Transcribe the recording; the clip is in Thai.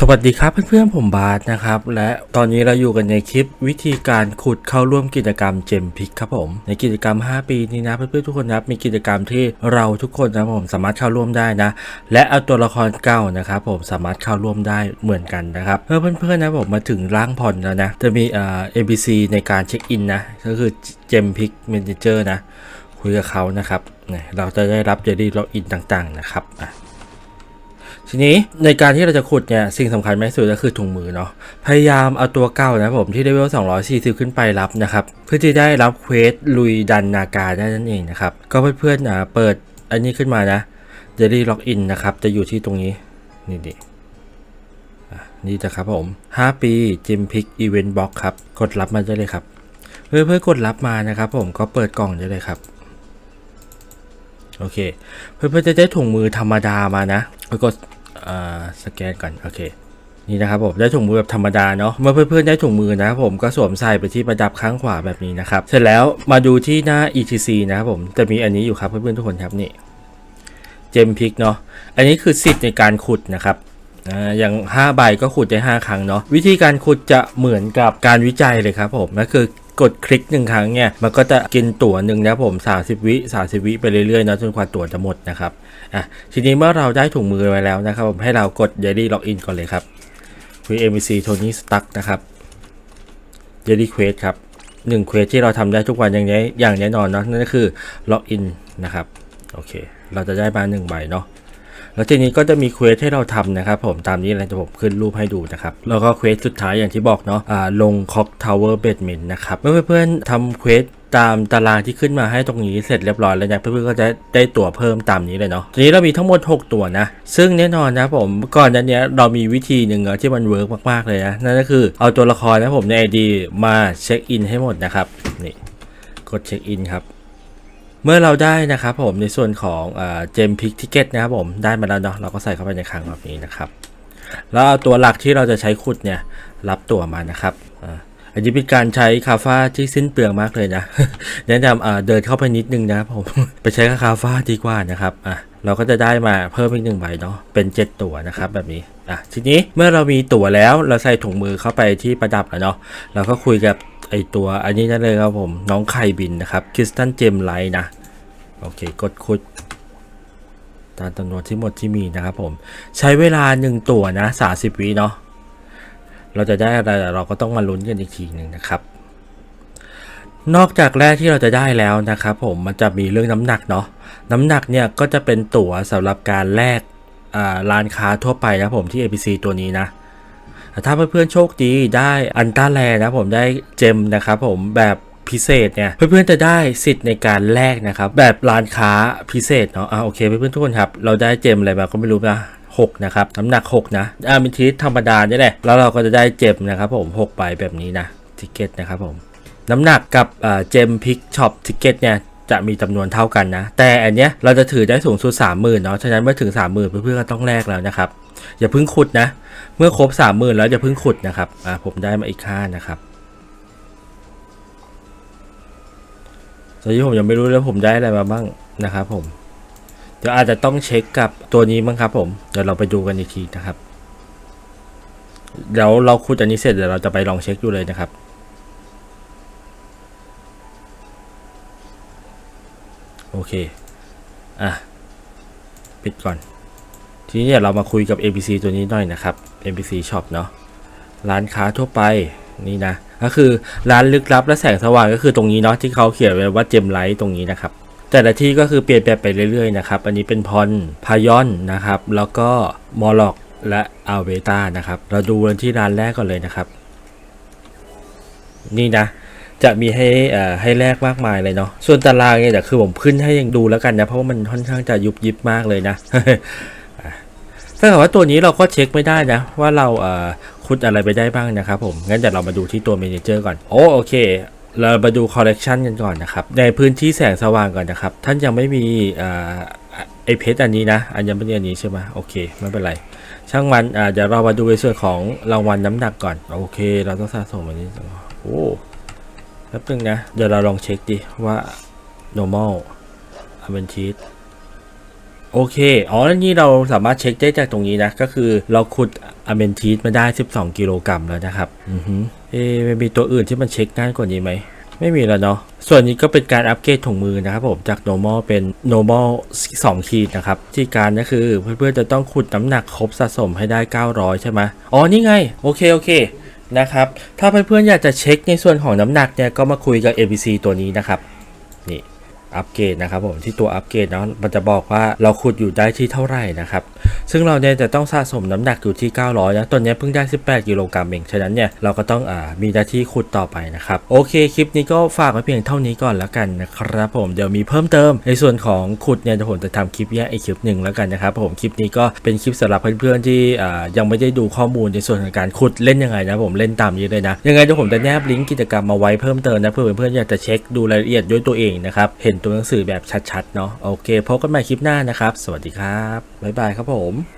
สวัสดีครับเพื่อนๆผมบาสนะครับ และตอนนี้เราอยู่กันในคลิปวิธีการขุดเข้าร่วมกิจกรรมเจมพิกครับผม ในกิจกรรม 5 ปีนี้นะเพื่อนๆทุกคนนะมีกิจกรรมที่เราทุกคนนะผมสามารถเข้าร่วมได้นะ และเอาตัวละครเก่านะครับผมสามารถเข้าร่วมได้เหมือนกันนะครับเพื่อนเพื่อนๆนะผมมาถึงร่างผ่อนแล้วนะจะมีเอ่อ ABC ในการเช็คอินนะก็คือเจมพิกเมนเจอร์นะคุยกับเขานะครับเราจะได้รับเจดีล็อกอินต่างๆนะครับ ทีนี้ในการที่เราจะขุดเนี่ยสิ่งสำคัญมากที่สุดก็คือถุงมือเนาะพยายามเอาตัวเก้านะผมที่เลเวล240 ขึ้นไปรับนะครับเพื่อที่ได้รับเควสลุยดันนาการได้นั่นเองนะครับก็เพื่อนๆอ่าเปิดอันนี้ขึ้นมานะเดลี่ล็อกอินนะครับจะอยู่ที่ตรงนี้นี่ดิอะนี่นะครับผม 5 ปีจิมพิกอีเวนต์บ็อกครับ กดรับมาได้เลยครับ เพื่อเพื่อกดรับมานะครับผมก็เปิดกล่องได้เลยครับ โอเค เพื่อนๆจะได้ถุงมือธรรมดามานะก็อ่า สแกนก่อนโอเคนี่นะครับผมได้ถุงมือแบบธรรมดาเนาะเมื่อเพื่อนๆได้ถุงมือนะครับผมก็สวมใส่ไปที่ประดับข้างขวาแบบนี้นะครับเสร็จแล้วมาดูที่หน้า etc นะครับผมจะมีอันนี้อยู่ครับเพื่อนๆทุกคนครับนี่เจมพิกเนาะอันนี้คือสิทธิ์ในการขุดนะครับอ่าอย่าง 5 ใบก็ขุดได้ 5 ครั้งเนาะวิธีการขุดจะเหมือนกับการวิจัยเลยครับผมก็คือ กดคลิกหนึ่งครั้งเนี่ยมันก็จะกินตั๋วหนึ่งนะผม 30 วิ 30 วิไปเรื่อยๆนะจนกว่าตั๋วจะหมดนะครับอะทีนี้เมื่อเราได้ถุงมือไว้แล้วนะครับผมให้เรากด Daily Login ก่อนเลยครับ VMC Tony Stark นะครับ Daily Quest ครับหนึ่งเควสที่เราทำได้ทุกวันอย่างนี้อย่างแน่นอนเนาะนั่นก็คือ Login นะครับโอเค เราจะได้มาหนึ่งใบเนาะ แล้วทีนี้ก็จะมีเควสให้เราทำนะครับผมตามนี้เลยจะผมขึ้นรูปให้ดูนะครับแล้วก็เควสสุดท้ายอย่างที่บอกเนาะอ่าลงคอกทาวเวอร์เบดเมนนะครับเมื่อเพื่อนๆทำเควสตามตารางที่ขึ้นมาให้ตรงนี้เสร็จเรียบร้อยแล้วเนี่ยเพื่อนๆก็จะได้ตั๋วเพิ่มตามนี้เลยเนาะทีนี้เรามีทั้งหมด 6 ตั๋วนะ ซึ่งแน่นอนนะผมก่อนนั้นเนี้ยเรามีวิธีหนึ่งเนาะที่มันเวิร์กมากๆเลยนะนั่นก็คือเอาตัวละครนะผมใน ID มาเช็คอินให้หมดนะครับนี่กดเช็คอินครับ เมื่อเราได้นะครับผมในส่วนของเจมพิกทิเก็ตนะครับผมได้มาแล้วเนาะเราก็ใส่เข้าไปในคลังแบบนี้นะครับ แล้วเอาตัวหลักที่เราจะใช้ขุดเนี่ยรับตัวมานะครับอันนี้เป็นการใช้คาฟ้าที่สิ้นเปลืองมากเลยนะ แนะนำเดินเข้าไปนิดนึงนะครับผมไปใช้คาฟ้าดีกว่านะครับอะเราก็จะได้มาเพิ่มอีกหนึ่งใบเนาะเป็น 7 ตัวนะครับแบบนี้อะทีนี้เมื่อเรามีตั๋วแล้วเราใส่ถุงมือเข้าไปที่ประดับแล้วเนาะเราก็คุยกับไอตัวอันนี้นั่นเลยครับผมน้องไข่บินนะครับคริสตันเจมไลท์นะ โอเค กดคุดตามจำนวนที่หมดที่มีนะครับผม ใช้เวลาหนึ่งตัวนะ30วิเนาะเราจะได้อะไรเราก็ต้องมาลุ้นกันอีกทีหนึ่งนะครับ นอกจากแรกที่เราจะได้แล้วนะครับผมมันจะมีเรื่องน้ำหนักเนาะน้ำหนักเนี่ยก็จะเป็นตั๋วสำหรับการแลกร้านค้าทั่วไปนะผมที่ APC ตัวนี้นะถ้าเพื่อนๆโชคดีได้อันต้าแลนะผมได้เจมนะครับผมแบบ พิเศษเนี่ยเพื่อนๆจะได้สิทธิ์ในการแลกนะครับแบบร้านค้าพิเศษเนาะอ่าโอเคเพื่อนๆทุกคนครับเราได้เจมอะไรมาก็ไม่รู้นะ6นะครับน้ำหนัก 6 นะอามิทิสธรรมดาเนี่ยแหละแล้วเราก็จะได้เจมนะครับผม6ใบแบบนี้นะทิเก็ตนะครับผมน้ำหนักกับเจมพิกช็อปทิเก็ตเนี่ยจะมีจำนวนเท่ากันนะ แต่อันเนี้ยเราจะถือได้สูงสุด 30,000เนาะฉะนั้นเมื่อถึง 30,000 เพื่อนๆก็ต้องแลกแล้วนะครับ อย่าเพิ่งขุดนะ เมื่อครบสามหมื่นแล้วจะเพิ่งขุดนะครับอ่าผมได้มาอีกค่านะครับ ตอนนี้ผมยังไม่รู้แล้วผมได้อะไรมาบ้างนะครับผมเดี๋ยวอาจจะต้องเช็คกับตัวนี้มั้งครับ ผมเดี๋ยวเราไปดูกันอีกทีนะครับเดี๋ยวเราขุดอันนี้เสร็จเดี๋ยวเราจะไปลองเช็คดูเลยนะครับ โอเค อะ ปิดก่อน ทีนี้เนี่ยเรามาคุยกับ ABC ตัวนี้หน่อยนะครับ ABC Shop เนาะร้านค้าทั่วไปนี่นะ ก็คือร้านลึกลับและแสงสว่างก็คือตรงนี้เนาะที่เขาเขียนไว้ว่าเจมไลท์ตรงนี้นะครับ แต่ละที่ก็คือเปลี่ยนแปลงไปเรื่อยๆนะครับ อันนี้เป็นพรพายอนนะครับ แล้วก็มอลล็อกและอัลเบต้านะครับ เราดูกันที่ร้านแรกก่อนเลยนะครับ นี่นะจะมีให้อ่าให้แลกมากมายเลยเนาะ ส่วนตารางเนี่ยเดี๋ยวคือผมขึ้นให้ยังดูแล้วกันนะ เพราะว่ามันค่อนข้างจะยุบยิบมากเลยนะถ้าเกิดว่าตัวนี้เราก็เช็คไม่ได้นะ ว่าเรา คุดอะไรไปได้บ้างนะครับผม งั้นเดี๋ยวเรามาดูที่ตัวเมนเจอร์ก่อน โอ้โอเค เรามาดูคอลเลกชันกันก่อนนะครับ ในพื้นที่แสงสว่างก่อนนะครับ ท่านยังไม่มีอไอเพชรอันนี้นะอันยังไม่ใช่อันนี้ใช่ไหมโอเค ไม่เป็นไร ช่างมันเดี๋ยวเรามาดูในส่วนของรางวัลน้ำหนักก่อน โอเค เราต้องสะสมอันนี้ โอ้แป๊บนึงนะ เดี๋ยวเราลองเช็คดิว่า normal a v e n t i s โอเค อ๋อแล้วนี่เราสามารถเช็คได้จากตรงนี้นะ ก็คือเราขุดอเมนทีสมาได้ 12 กิโลกรัมแล้วนะครับ อือฮึเอ๊ะมีตัวอื่นที่มันเช็คง่ายกว่านี้ไหม ไม่มีแล้วเนาะ ส่วนนี้ก็เป็นการอัปเกรดถุงมือนะครับผมจาก normal เป็น normal 2 ขีดนะครับ ที่การก็คือเพื่อนๆจะต้องขุดน้ำหนักครบสะสมให้ได้ 900 ใช่ไหมอ๋อ นี่ไง โอเค โอเคนะครับ ถ้าเพื่อนๆอยากจะเช็คในส่วนของน้ำหนักเนี่ยก็มาคุยกับ ABC ตัวนี้นะครับ นี่ อัปเกรดนะครับผมที่ตัวอัปเกรดเนาะมันจะบอกว่าเราขุดอยู่ได้ที่เท่าไหร่นะครับซึ่งเราเนี่ยจะต้องสะสมน้ำหนักอยู่ที่ 900นะตอนนี้เพิ่งได้ 18กิโลกรัมเองฉะนั้นเนี่ยเราก็ต้องอ่ามีหน้าที่ขุดต่อไปนะครับโอเคคลิปนี้ก็ฝากไว้เพียงเท่านี้ก่อนแล้วกันนะครับผมเดี๋ยวมีเพิ่มเติม ในส่วนของขุดเนี่ยเดี๋ยวผมจะทำคลิปแยกอีกคลิปหนึ่งแล้วกันนะครับผมคลิปนี้ก็เป็นคลิปสำหรับเพื่อนๆที่อ่ายังไม่ได้ดูข้อมูลในส่วนของการขุดเล่นยังไงนะผมเล่นตามนี้เลยนะยังไงเดี๋ยวผมจะแนบลิงก์กิจกรรมมาไว้เพิ่มเติมนะเพื่อเพื่อนๆอยากจะเช็คดูรายละเอียดด้วยตัวเองนะครับเห็นตัวหนังสือแบบชัดๆเนาะโอเคพบกันใหม่คลิปหน้านะครับ สวัสดีครับ บ๊ายบายครับผม